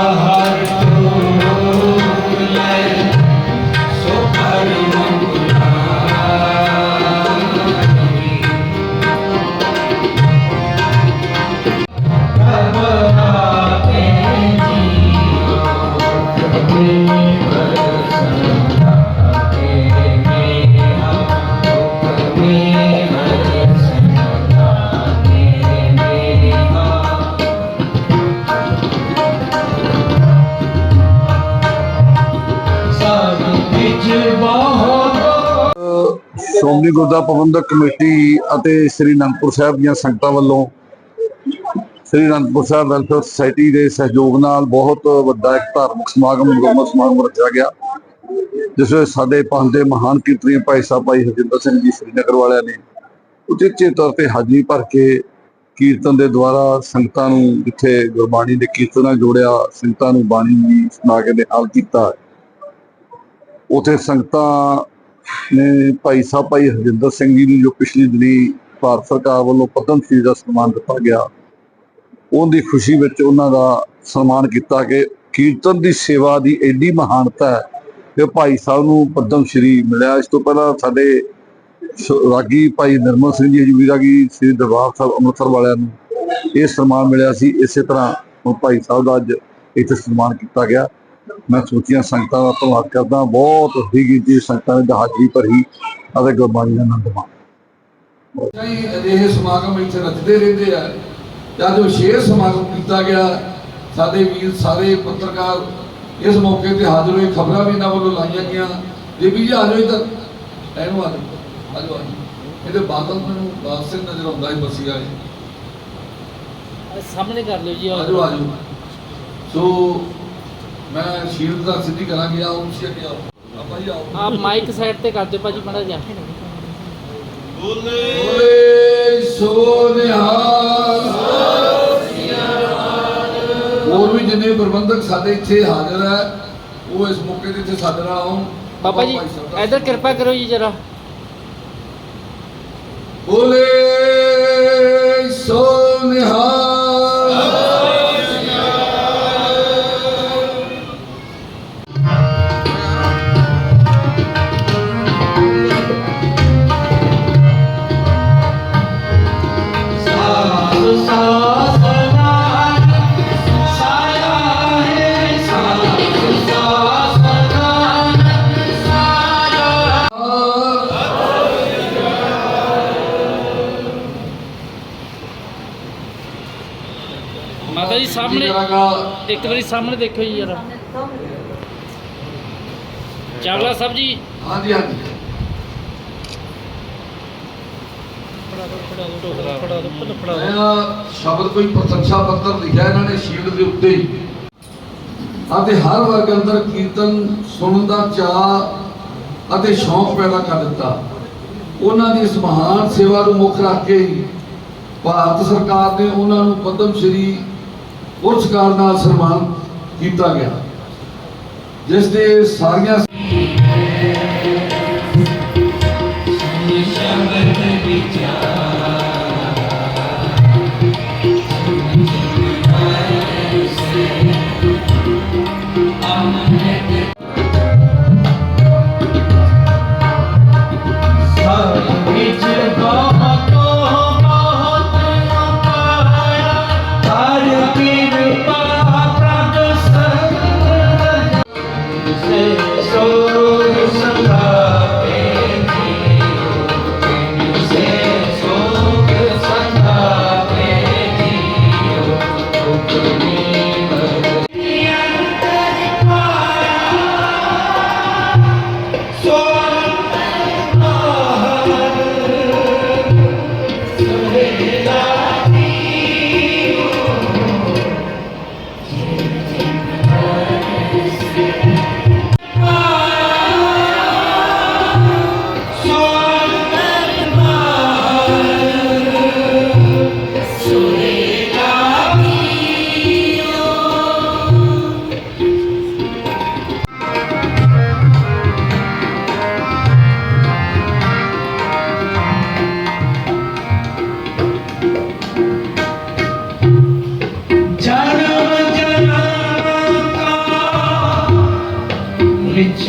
Radha Shiromani Gurdwara Prabandhak committee ਅਤੇ ਸ੍ਰੀ ਅਨੰਦਪੁਰ ਸਾਹਿਬ ਦੀਆਂ ਸੰਗਤਾਂ ਵੱਲੋਂ ਸ੍ਰੀ ਅਨੰਦਪੁਰ ਸਾਹਿਬ ਵੈਲਫੇਅਰ ਸੁਸਾਇਟੀ ਦੇ ਸਹਿਯੋਗ ਨਾਲ ਬਹੁਤ ਵੱਡਾ ਇੱਕ ਧਾਰਮਿਕ ਸਮਾਗਮ ਗੁਰਮਤ ਸਮਾਗਮ ਰੱਖਿਆ ਗਿਆ, ਜਿਸ ਵਿੱਚ ਸਾਡੇ ਪੰਜ ਦੇ ਮਹਾਨ ਕੀਰਤਨੀ ਭਾਈ ਸਾਹਿਬ, ਭਾਈ ਹਰਜਿੰਦਰ ਸਿੰਘ ਜੀ ਸ੍ਰੀਨਗਰ ਵਾਲਿਆਂ ਨੇ ਉਚੇਚੇ ਤੌਰ ਤੇ ਹਾਜ਼ਰੀ ਭਰ ਕੇ ਕੀਰਤਨ ਦੇ ਦੁਆਰਾ ਸੰਗਤਾਂ ਨੂੰ ਜਿੱਥੇ ਗੁਰਬਾਣੀ ਦੇ ਕੀਰਤਨ ਨਾਲ ਜੋੜਿਆ, ਸੰਗਤਾਂ ਨੂੰ ਬਾਣੀ ਦੀ ਸੁਣਾ ਕੇ ਨਿਹਾਲ ਕੀਤਾ। ਉਥੇ ਸੰਗਤਾਂ ਨੇ ਭਾਈ ਸਾਹਿਬ, ਭਾਈ ਹਰਜਿੰਦਰ ਸਿੰਘ ਜੀ ਨੂੰ ਜੋ ਪਿਛਲੀ ਦਿਨੀ ਭਾਰਤ ਸਰਕਾਰ ਵੱਲੋਂ ਪਦਮ ਸ਼੍ਰੀ ਦਾ ਸਨਮਾਨ ਦਿੱਤਾ ਗਿਆ, ਉਹਦੀ ਖੁਸ਼ੀ ਵਿੱਚ ਉਹਨਾਂ ਦਾ ਸਨਮਾਨ ਕੀਤਾ ਕਿ ਕੀਰਤਨ ਦੀ ਸੇਵਾ ਦੀ ਐਡੀ ਮਹਾਨਤਾ ਹੈ ਕਿ ਭਾਈ ਸਾਹਿਬ ਨੂੰ ਪਦਮ ਸ਼੍ਰੀ ਮਿਲਿਆ। ਇਸ ਤੋਂ ਪਹਿਲਾਂ ਸਾਡੇ ਰਾਗੀ ਭਾਈ ਨਿਰਮਲ ਸਿੰਘ ਜੀ, ਹਜੂਰੀ ਰਾਗੀ ਸ੍ਰੀ ਦਰਬਾਰ ਸਾਹਿਬ ਅੰਮ੍ਰਿਤਸਰ ਵਾਲਿਆਂ ਨੂੰ ਇਹ ਸਨਮਾਨ ਮਿਲਿਆ ਸੀ। ਇਸੇ ਤਰ੍ਹਾਂ ਹੁਣ ਭਾਈ ਸਾਹਿਬ ਦਾ ਅੱਜ ਇੱਥੇ ਸਨਮਾਨ ਕੀਤਾ ਗਿਆ। ਮੈਂ ਸੋਚੀਆਂ ਸੰਗਤਾਂ ਦਾ ਧੰਨਵਾਦ ਕਰਦਾ ਬਹੁਤ ਹੀ ਗਿਣਤੀ ਦੀ ਸੰਗਤਾਂ ਨੇ ਹਾਜ਼ਰੀ ਭਰੀ ਅਤੇ ਗੁਰਬਾਣੀ ਦਾ ਆਨੰਦ ਮਾਣਿਆ। ਕਈ ਅਜਿਹੇ ਸਮਾਗਮ ਇੱਥੇ ਰਚਦੇ ਰਹਿੰਦੇ ਆ ਜਦ ਉਹ ਸ਼ੇਰ ਸਮਾਗਮ ਕੀਤਾ ਗਿਆ ਸਾਡੇ ਵੀਰ ਸਾਰੇ ਪੱਤਰਕਾਰ ਇਸ ਮੌਕੇ ਤੇ ਹਾਜ਼ਰ ਹੋਏ ਖਬਰਾਂ ਵੀ ਇਹਨਾਂ ਵੱਲੋਂ ਲਾਈਆਂ ਗਈਆਂ। ਦੇਵੀ ਜੀ ਆ ਜਾਓ ਇੱਧਰ। ਇਹਨੂੰ ਆ ਜਾਓ ਆ ਜਾਓ ਆ ਜਾਓ। ਇਹਦੇ ਬਾਦਲ ਮੈਨੂੰ ਬਾਦ ਸਿੰਘ ਨਜ਼ਰ ਆਉਂਦਾ ਹੈ ਬਸੀਆ ਹੈ ਸਾਹਮਣੇ ਕਰ ਲਿਓ ਜੀ ਆ ਜਾਓ ਆ ਜਾਓ। ਸੋ ਮੈਂ ਸ਼ੀਲਡ ਦਾ ਸਿੱਧੀ ਕਰਾਂਗੇ ਆਓ ਤੁਸੀਂ ਅੱਗੇ ਆਓ ਆਪਾਂ ਜੀ ਆਓ। ਆਪ ਮਾਈਕ ਸਾਈਡ ਤੇ ਕਰ ਦਿਓ ਭਾਜੀ ਮੜਾ ਜਾ ਬੋਲੇ। ਸੋ ਨਿਹਾਲ। ਹੋਰ ਵੀ ਜਿੰਨੇ ਪ੍ਰਬੰਧਕ ਸਾਡੇ ਇੱਥੇ ਹਾਜ਼ਰ ਹੈ ਉਹ ਇਸ ਮੌਕੇ ਤੇ ਇੱਥੇ ਸਾਡੇ ਨਾਲ ਆਉਣ। ਬਾਬਾ ਜੀ ਇੱਧਰ ਕਿਰਪਾ ਕਰੋ ਜੀ ਜਰਾ। ਬੋਲੇ ਮਾਤਾ ਜੀ ਸਾਹਮਣੇ ਇੱਕ ਵਾਰੀ ਸਾਹਮਣੇ ਦੇਖੋ ਜੀ ਜਰਾ। ਚਾਵਲਾ ਸਾਹਿਬ ਜੀ। ਹਾਂਜੀ ਹਾਂਜੀ। ਸ਼ਬਦ ਕੋਈ ਪ੍ਰਸ਼ੰਸਾ ਪੱਤਰ ਲਿਖਿਆ ਇਹਨਾਂ ਨੇ ਸ਼ੀਲਡ ਦੇ ਉੱਤੇ ਹੀ। ਅਤੇ ਹਰ ਵਰਗ ਅੰਦਰ ਕੀਰਤਨ ਸੁਣਨ ਦਾ ਚਾਅ ਅਤੇ ਸ਼ੌਂਕ ਪੈਦਾ ਕਰ ਦਿੱਤਾ। ਉਹਨਾਂ ਦੀ ਇਸ ਮਹਾਨ ਸੇਵਾ ਨੂੰ ਮੁੱਖ ਰੱਖ ਕੇ ਭਾਰਤ ਸਰਕਾਰ ਨੇ ਉਹਨਾਂ ਨੂੰ ਪਦਮ ਸ਼੍ਰੀ ਪੁਰਸਕਾਰ ਨਾਲ ਸਨਮਾਨ ਕੀਤਾ ਗਿਆ ਜਿਸ ਦੇ ਸਾਰੀਆਂ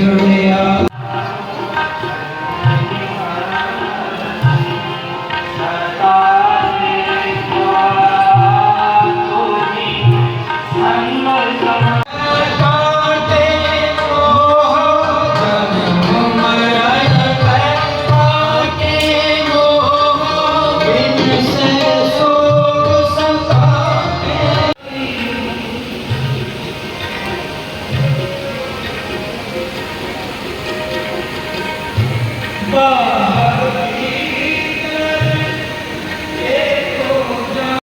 to me. 棒